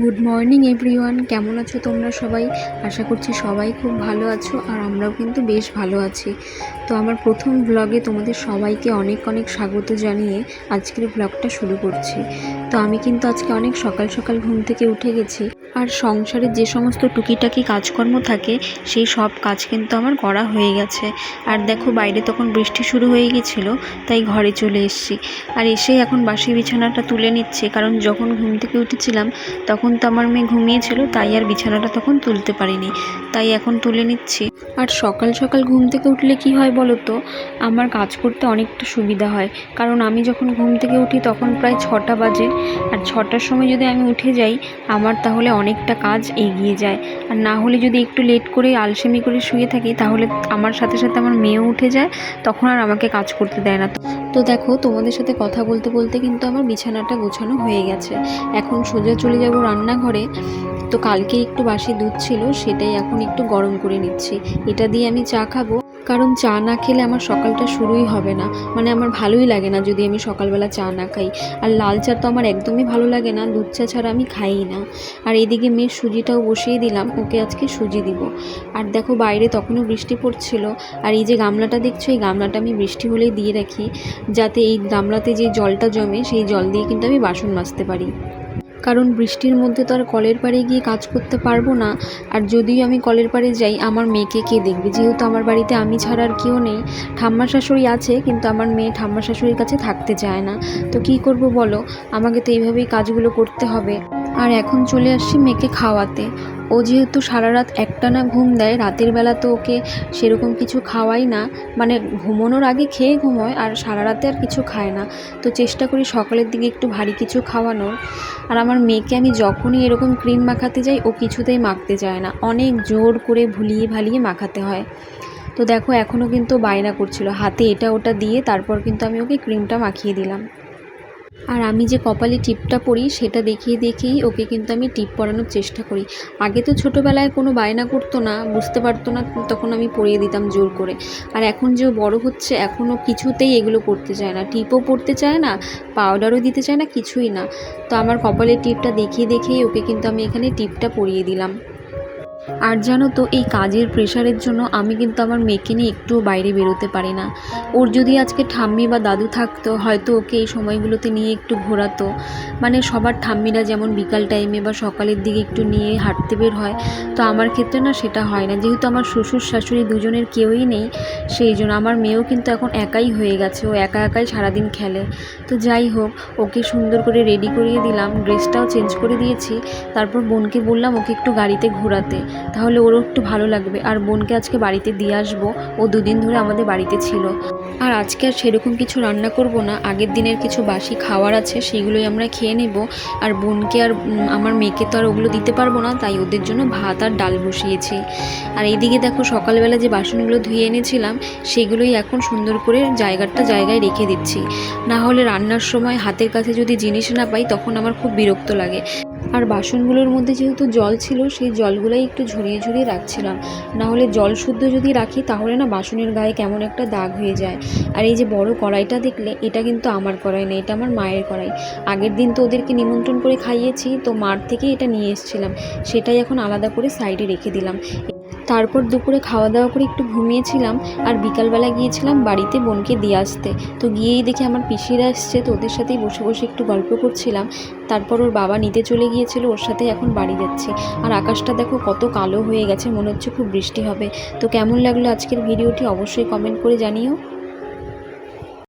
Good morning everyone কেমন আছো তোমরা সবাই? আশা করছি সবাই খুব ভালো আছো আর আমরাও কিন্তু বেশ ভালো আছি। তো আমার প্রথম ব্লগে তোমাদের সবাইকে অনেক অনেক স্বাগত জানিয়ে আজকের ব্লগটা শুরু করছি। তো আমি কিন্তু আজকে অনেক সকাল সকাল ঘুম থেকে উঠে গেছি। আর সংসারের যে সমস্ত টুকিটাকি কাজকর্ম থাকে, সেই সব কাজ কিন্তু আমার করা হয়ে গেছে। আর দেখো, বাইরে তখন বৃষ্টি শুরু হয়ে গেছিল, তাই ঘরে চলে এসেছি। আর এসে এখন বাসি বিছানাটা তুলে নিচ্ছে, কারণ যখন ঘুম থেকে উঠেছিলাম, তখন তো আমার মেয়ে ঘুমিয়েছিল, তাই আর বিছানাটা তখন তুলতে পারিনি। তাই এখন তুলে নিচ্ছি। আর সকাল সকাল ঘুম থেকে উঠলে কি হয় বলো তো? আমার কাজ করতে অনেকটা সুবিধা হয়, কারণ আমি যখন ঘুম থেকে উঠি তখন প্রায় ছটা বাজে। আর ছটার সময় যদি আমি উঠে যাই, আমার তাহলে অনেকটা কাজ এগিয়ে যায়। আর না হলে যদি একটু লেট করে আলসেমি করে শুয়ে থাকি, তাহলে আমার সাথে সাথে আমার মেয়েও উঠে যায়, তখন আর আমাকে কাজ করতে দেয় না। তো দেখো, তোমাদের সাথে কথা বলতে বলতে কিন্তু আমার বিছানাটা গোছানো হয়ে গেছে। এখন সোজা চলে যাব রান্নাঘরে। তো কালকে একটু বাসি দুধ ছিল, সেটাই এখন একটু গরম করে নিচ্ছি। এটা দিয়ে আমি চা খাব। কারণ চা না খেলে আমার সকালটা শুরুই হবে না। মানে আমার ভালোই লাগে না যদি আমি সকালবেলা চা না খাই। আর লাল চা তো আমার একদমই ভালো লাগে না, দুধ চা ছাড়া আমি খাইই না। আর এদিকে মেয়ের সুজিটাও বসিয়ে দিলাম, ওকে আজকে সুজি দিব। আর দেখো বাইরে তখনও বৃষ্টি পড়ছিল, আর এই যে গামলাটা দেখছ, এই গামলাটা আমি বৃষ্টি হলেই দিয়ে রাখি, যাতে এই গামলাতে যে জলটা জমে, সেই জল দিয়ে কিন্তু আমি বাসন মাজতে পারি। কারণ বৃষ্টির মধ্যে তো আর কলের পাড়ে গিয়ে কাজ করতে পারব না। আর যদিও আমি কলের পাড়ে যাই, আমার মেয়েকে কে দেখবে? যেহেতু আমার বাড়িতে আমি ছাড়া আর কেউ নেই। ঠাম্মা শাশুড়ি আছে, কিন্তু আমার মেয়ে ঠাম্মা শাশুড়ির কাছে থাকতে চায় না। তো কি করব বলো? আমাকে তো এইভাবেই কাজগুলো করতে হবে। আর এখন চলে আসছি মেয়েকে খাওয়াতে। ও যেহেতু সারা রাত একটানা ঘুম দেয়, রাতের বেলা তো ওকে সেরকম কিছু খাওয়াই না। মানে ঘুমানোর আগে খেয়ে ঘুমোয় আর সারা রাতে আর কিছু খায় না। তো চেষ্টা করি সকালের দিকে একটু ভারী কিছু খাওয়ানোর। আর আমার মেয়েকে আমি যখনই এরকম ক্রিম মাখাতে যাই, ও কিছুতেই মাখতে চায় না। অনেক জোর করে ভুলিয়ে ভালিয়ে মাখাতে হয়। তো দেখো এখনও কিন্তু বায়না করছিল। হাতে এটা ওটা দিয়ে তারপর কিন্তু আমি ওকে ক্রিমটা মাখিয়ে দিলাম। আর আমি যে কপালে টিপটা পরি, সেটা দেখিয়ে দেখেই ওকে কিন্তু আমি টিপ পরানোর চেষ্টা করি। আগে তো ছোটোবেলায় কোনো বায়না করতো না, বুঝতে পারতো না, তখন আমি পরিয়ে দিতাম জোর করে। আর এখন যে বড় হচ্ছে, এখনও কিছুতেই এগুলো করতে চায় না। টিপও পড়তে চায় না পাউডারও দিতে চায় না, কিছুই না। তো আমার কপালের টিপটা দেখিয়ে দেখেই ওকে কিন্তু আমি এখানে টিপটা পরিয়ে দিলাম। আর জানো তো, এই কাজের প্রেশারের জন্য আমি কিন্তু আমার মেয়েকে নিয়ে একটুও বাইরে বেরোতে পারি না। ওর যদি আজকে ঠাম্মি বা দাদু থাকতো, হয়তো ওকে এই সময়গুলোতে নিয়ে একটু ঘোরাতো। মানে সবার ঠাম্মিরা যেমন বিকাল টাইমে বা সকালের দিকে একটু নিয়ে হাঁটতে বের হয়, তো আমার ক্ষেত্রে না সেটা হয় না। যেহেতু আমার শ্বশুর শাশুড়ি দুজনের কেউই নেই, সেই জন্য আমার মেয়েও কিন্তু এখন একাই হয়ে গেছে। ও একা একাই সারাদিন খেলে। তো যাই হোক, ওকে সুন্দর করে রেডি করিয়ে দিলাম ড্রেসটাও চেঞ্জ করে দিয়েছি। তারপর বোনকে বললাম ওকে একটু গাড়িতে ঘোরাতে। তাহলে ওরও একটু ভালো লাগবে। আর বোনকে আজকে বাড়িতে দিয়ে আসব। ও দুদিন ধরে আমাদের বাড়িতে ছিল। আর আজকে আর সেরকম কিছু রান্না করব না। আগের দিনের কিছু বাসি খাওয়ার আছে, সেগুলোই আমরা খেয়ে নেব। আর বোনকে আর আমার মেয়েকে তো আর ওগুলো দিতে পারব না, তাই ওদের জন্য ভাত আর ডাল বসিয়েছি। আর এইদিকে দেখো, সকালবেলা যে বাসনগুলো ধুয়ে এনেছিলাম, সেগুলোই এখন সুন্দর করে জায়গাটা জায়গায় রেখে দিচ্ছি। না হলে রান্নার সময় হাতের কাছে যদি জিনিস না পাই, তখন আমার খুব বিরক্ত লাগে। আর বাসনগুলোর মধ্যে যেহেতু জল ছিল, সেই জলগুলাই একটু ঝরিয়ে ঝরিয়ে রাখছিলাম। না হলে জল শুদ্ধ যদি রাখি, তাহলে না বাসনের গায়ে কেমন একটা দাগ হয়ে যায়। আর এই যে বড় কড়াইটা দেখলে, এটা কিন্তু আমার কড়াই না, এটা আমার মায়ের কড়াই। আগের দিন তো ওদেরকে নিমন্ত্রণ করে খাইয়েছি, তো মার থেকে এটা নিয়ে এসেছিলাম। সেটাই এখন আলাদা করে সাইডে রেখে দিলাম। তারপর দুপুরে খাওয়া দাওয়া করে একটু ঘুমিয়েছিলাম আর বিকালবেলা গিয়েছিলাম বাড়িতে বোনকে দিয়ে আসতে। তো গিয়েই দেখি আমার পিসিরা আসছে তো ওদের সাথেই বসে বসে একটু গল্প করছিলাম। তারপর ওর বাবা নিতে চলে গিয়েছিল, ওর সাথে এখন বাড়ি যাচ্ছে। আর আকাশটা দেখো কত কালো হয়ে গেছে, মনে হচ্ছে খুব বৃষ্টি হবে। তো কেমন লাগল আজকের ভিডিওটি অবশ্যই কমেন্ট করে জানিও।